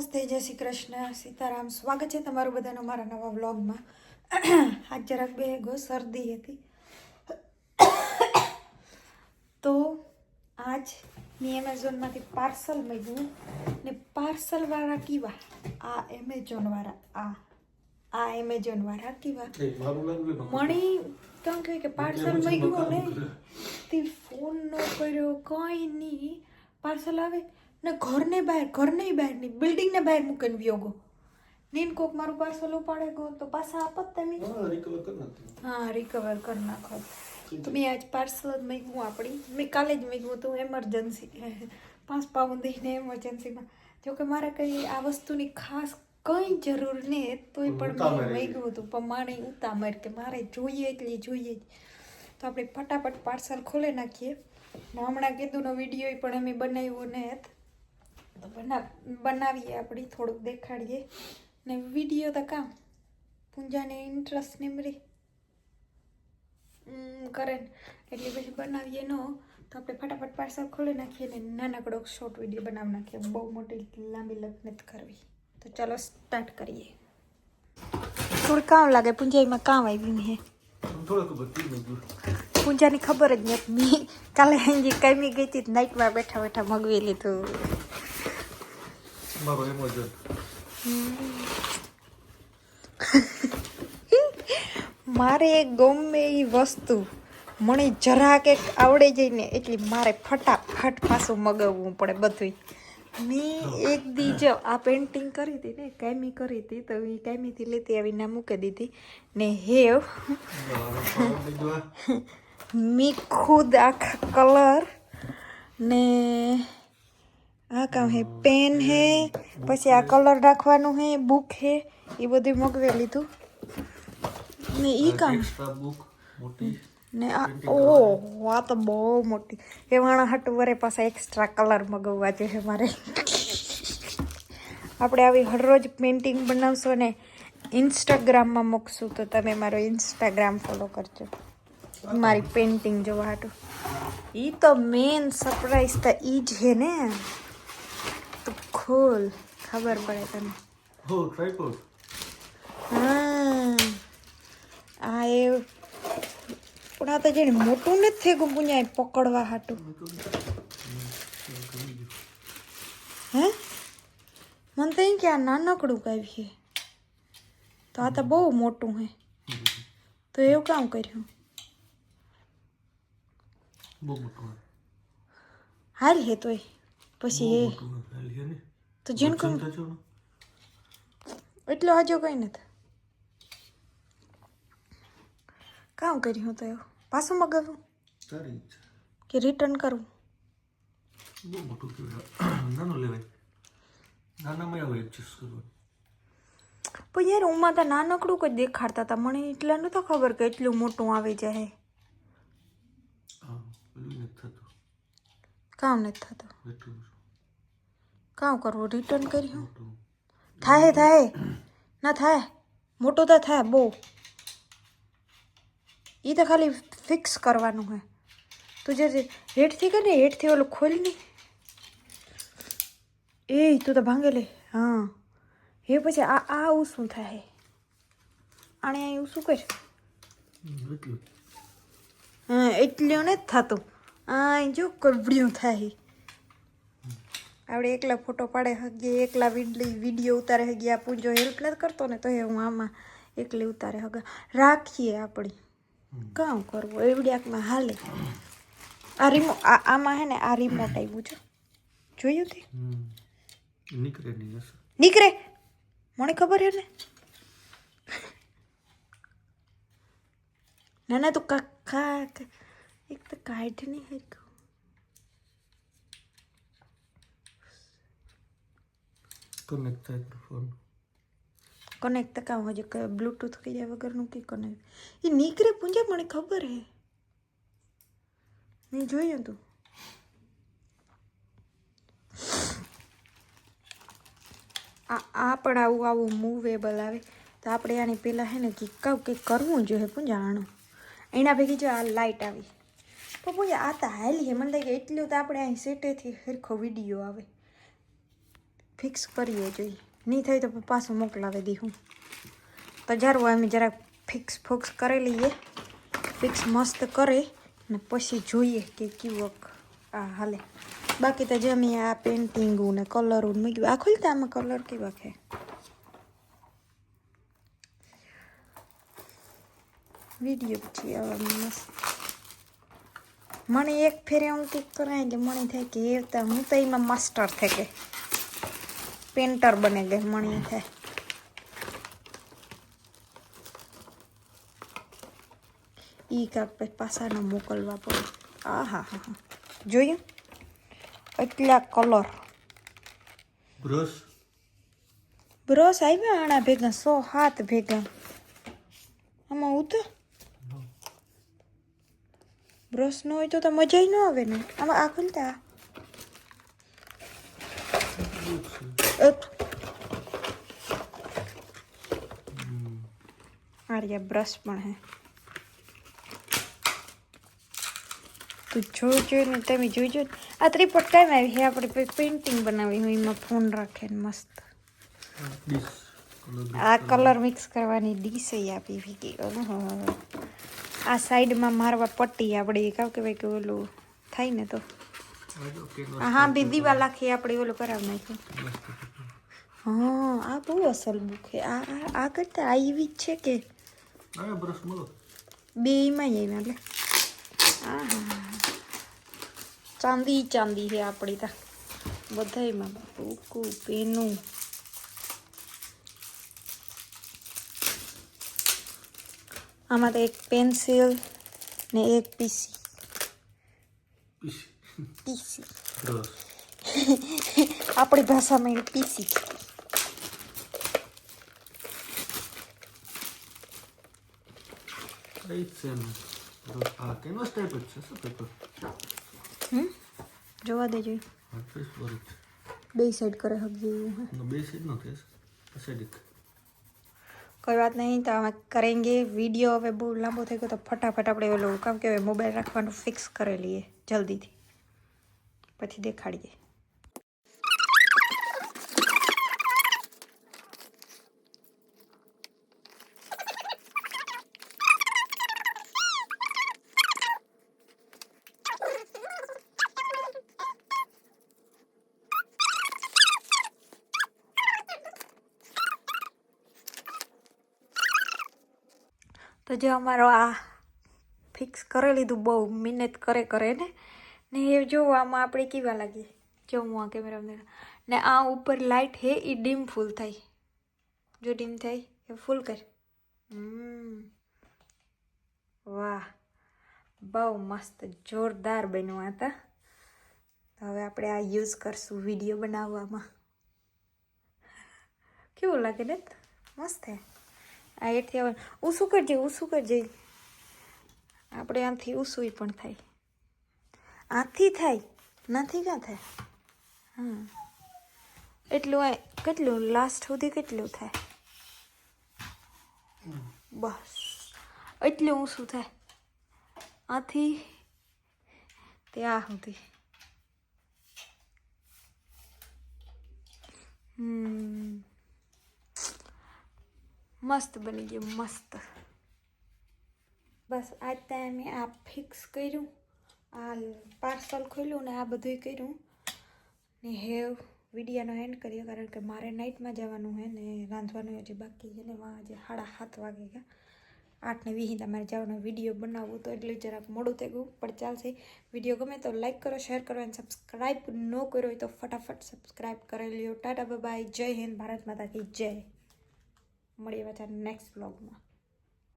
નમસ્તે જય શ્રી કૃષ્ણ. સીતારામ. સ્વાગત છે તમારું બધાનું મારા નવા વ્લોગમાં. આજ જરાક બે ગો શરદી હતી. તો આજ મેં એમેઝોનમાંથી પાર્સલ મળ્યું ને પાર્સલવાળા કીવા. આ એમેઝોનવાળા આ આ એમેઝોનવાળા કીવા. મણી તમે કહે કે પાર્સલ મળ્યું ને તે ફોન ન કર્યો કંઈ નહીં. પાર્સલ આવે? ને ઘરને બહાર ઘરને બહાર નહીં બિલ્ડિંગને બહાર મૂકીને વ્યોગો. નીન કોક મારું પાર્સલ ઉપાડે ગયો તો પાછા આપત તમે. હા રિકવર કરી નાખો. તો મેં આજ પાર્સલ જ મૂક્યું આપણી મેં કાલે જ મૂક્યું હતું એમરજન્સી પાંચ પાઉન્ડીને એમરજન્સીમાં જોકે મારે કંઈ આ વસ્તુની ખાસ કંઈ જરૂર નહીં તોય પણ મેં મૂક્યું હતું. પણ મારે ઉતામર કે મારે જોઈએ એટલે જોઈએ જ. તો આપણે ફટાફટ પાર્સલ ખોલી નાખીએ. હમણાં કીધું નો વીડિયો પણ અમે બનાવ્યો ને તો બના બનાવીએ આપણી થોડુંક દેખાડીએ. ને વીડિયો તો કામ પૂંજાને ઇન્ટરેસ્ટ નીમરી કરે ને. એટલે પછી બનાવીએ ન તો આપણે ફટાફટ પાર્સલ ખોલી નાખીએ ને નાનકડો શોર્ટ વીડિયો બનાવી નાખીએ. બહુ મોટી લાંબી લગ્ન કરવી. તો ચાલો સ્ટાર્ટ કરીએ. થોડું કામ લાગે પૂંજાઈમાં કામ આવ્યું હે. પૂજાની ખબર જ નથી. કાલે હજી કમી ગઈ હતી નાઇટમાં બેઠા બેઠા મગવી લીધું. મારો એમેઝોન મારે ગમે એ વસ્તુ. મને જરાક કંઈક આવડે જાય ને એટલી મારે ફટાફટ પાછું મગાવવું પડે બધું મેં એક દી જો આ પેન્ટિંગ કરી હતી ને કાયમી કરી હતી તો એ કાયમીથી લેતી આવીને મૂકી દીધી. ને હેવ મેં ખુદ આખા કલર ને આ કામ હે પેન હે પછી આ કલર રાખવાનું હે બુક હે એ બધું મગવી લીધું. ને ઈ કામ? બુક મોટી. ને આ ઓ આ તો બહુ મોટી. એ વાણા હાટું વરે પાછા એક્સ્ટ્રા કલર મગાવવા જોઈએ મારે. આપણે આવી હરરોજ પેઇન્ટિંગ બનાવશો ને ઇન્સ્ટાગ્રામમાં મૂકશું તો તમે મારો ઇન્સ્ટાગ્રામ ફોલો કરજો. મારી પેઇન્ટિંગ જોવા હાટું. એ તો મેન સરપ્રાઈઝ તો એ જ છે ને. ખોલ ખબર પડે તને. હો. આ એ પણ આ તો જેને મોટું નથી થઈ ગયું પુણ્યા પકડવા હાટું. હે? મને તો કે આ નાનકડું કાવ્યું છે. તો આ તો બહુ મોટું હે. તો એવું કામ કર્યું? બહુ મોટું હાલ હે તોય. પછી એ તો ને એટલો હજો કઈ નથી. કામ કર્યું તો એવું. પાછું મગાવ્યું? કે રિટર્ન કરવું બહુ મોટું કહેવાય. નાનું લેવાય. નાનામાં આવે એડજસ્ટ કરવું પણ યાર ઉમાં તો નાનકડું કંઈ દેખાડતા હતા મને એટલા નતા ખબર કે એટલું મોટું આવી જાય. કામ નથી થતું. કામ કરવું રિટર્ન કર્યું થાય થાય ના થાય મોટો તો થાય બહુ. એ તો ખાલી ફિક્સ કરવાનું હોય. તું જે હેઠથી કર ને હેઠથી ઓલું ખોલી એ તું તો ભાંગે લે. હા. એ પછી આ આ આવું શું થાય આણે અહીં શું કર. એટલું એટલું નથી થતું. આ જો કવડ્યું થાય આપણે એકલા ફોટો પાડે હગીએ એકલા વીડિયો ઉતારે હગીએ. આ પૂંજો હેલ્પ નથી કરતો ને તો એ હું આમાં એકલી ઉતારે હગા. રાખીએ આપણી. કામ કરવું એવડિયાકમાં હાલે. આ રિમો આ આમાં હે ને આ રિમોટ આવ્યું છે. જોયું તે? નીકળે નીકળે? મને ખબર હે ને? ના ના તું કાક એક તો કાઢ નહીં હરખું કનેક્ટ થાય ફોન કનેક્ટ તો કામ હજુ બ્લૂટૂથ કહી જાય વગરનું કે કનેક્ટ એ નીકળે પૂંજા મને ખબર હે મેં જોયું તું આ આ પણ આવું આવું મૂવેબલ આવે તો આપણે આની પહેલાં હે ને કે કહું કે કરવું જોઈએ પૂંજા આણું એના ભેગી જો આ લાઇટ આવી તો પૂજા આ તો હાલી મને લાગે એટલું તો આપણે અહીં સેટેથી સરખો વીડિયો આવે ફિક્સ કરીએ જોઈએ. નહીં થાય તો પાછું મોકલાવી દઈશું તો જરૂર અમે જરાક ફિક્સ ફોક્સ કરી લઈએ. ફિક્સ મસ્ત કરે ને પછી જોઈએ કે કેવું આ હાલે. બાકી તો જમી આ પેન્ટિંગું ને કલર મૂક્યું, આ ખોલતા આમાં કલર કેવા છે? વીડિયો પછી હવે મસ્ત. મને એક ફેરે હું કંઈક કરાય એટલે મને થાય કે એ હું તો એમાં માસ્ટર થઈ ગઈ. પેન્ટર બને ગઈ મણી થાય ઈ કાંક પછી પાછાનો મોકલવા પડે. આ હા હા હા. જોયું? એટલા કલર. બ્રશ? બ્રશ આવ્યા આણા ભેગા સો હાથ ભેગા. આમાં ઉતર બ્રશ ન હોય તો તો મજા ન આવે ને. આમાં આ ખોલતા? આર્યા બ્રશ પણ હે તું જોઈ ને તમે જોઈજો ને આ ત્રિપટ કાંઈ આવી હે આપણે પેઇન્ટિંગ બનાવી હોય એમાં ફોન રાખે ને મસ્ત આ કલર મિક્સ કરવાની ડીશ આપી ઓહો. આ સાઈડમાં મારવા પટ્ટી આપણે કાવ કે ભાઈ કે ઓલું થાય ને તો હા બીજી દિવાલ ખે આપણે ઓલું કરાવી નાખ્યું હા આ બહુ અસલ બુક છે. આ આ- કરતા આ એવી જ છે કે? બે એમાં જઈને એટલે. હા ચાંદી ચાંદી છે આપણી તા. બધાયમાં બુકું પેનું. આમાં તો એક પેન્સિલ ને એક પીસી. પીશ પીસી. આપણી ભાષામાં એને પીસી જોવા દેજો. બે સાઈડ કરે બે સાઈડ નો થાય કોઈ વાત નહીં તો અમે કરેંગે વીડિયો. હવે બહુ લાંબો થઈ ગયો તો ફટાફટ આપણે ઓલું કામ કે મોબાઈલ રાખવાનું ફિક્સ કરી લઈએ જલ્દીથી. પછી દેખાડીએ. તો જે અમારો આ ફિક્સ કરી લીધું બહુ મહેનત કરે કરે ને. ને એ જો આમાં આપણે કેવા લાગીએ જો હું આ કેમેરામાં દેખાડ. ને આ ઉપર લાઇટ હે એ ડીમ ફૂલ થાય જો ડીમ થાય એ ફૂલ કર. વાહ. બહુ મસ્ત, જોરદાર બન્યું આ તા. તો હવે આપણે આ યુઝ કરશું વીડિયો બનાવવામાં. કેવું લાગે ને? મસ્ત હે. આ એથી હવે ઊસું કરજે ઊસું કરજે. આપણે આથી ઊસું પણ થાય. આથી થાય? નથી ક્યાં થાય? હા એટલું આ કેટલું? લાસ્ટ સુધી કેટલું થાય? બસ. એટલું ઊંસું થાય? આથી? તે આ સુધી. હમ. મસ્ત બની ગયું, મસ્ત. બસ, આજ ત્યાં મેં આ ફિક્સ કર્યું. આ પાર્સલ ખોલ્યું ને આ બધું કર્યું. ને હેવ વિડીયાનો એન્ડ કર્યો કારણ કે મારે નાઇટમાં જવાનું છે ને રાંધવાનું હજી બાકી છે ને વાં હજી સાડા સાત વાગે ગયા. આઠ ને વીસ તમારે જવાનો વીડિયો બનાવવો તો એટલે જરાક મોડું થઈ ગયું, પણ ચાલશે. વીડિયો ગમે તો લાઈક કરો શેર કરો અને સબસ્ક્રાઈબ ન કર્યો હોય તો ફટાફટ સબસ્ક્રાઈબ કરી લ્યો. ટાટા બાય જય હિન્દ, ભારત માતા જય. મળીએ પાછા નેક્સ્ટ બ્લોગમાં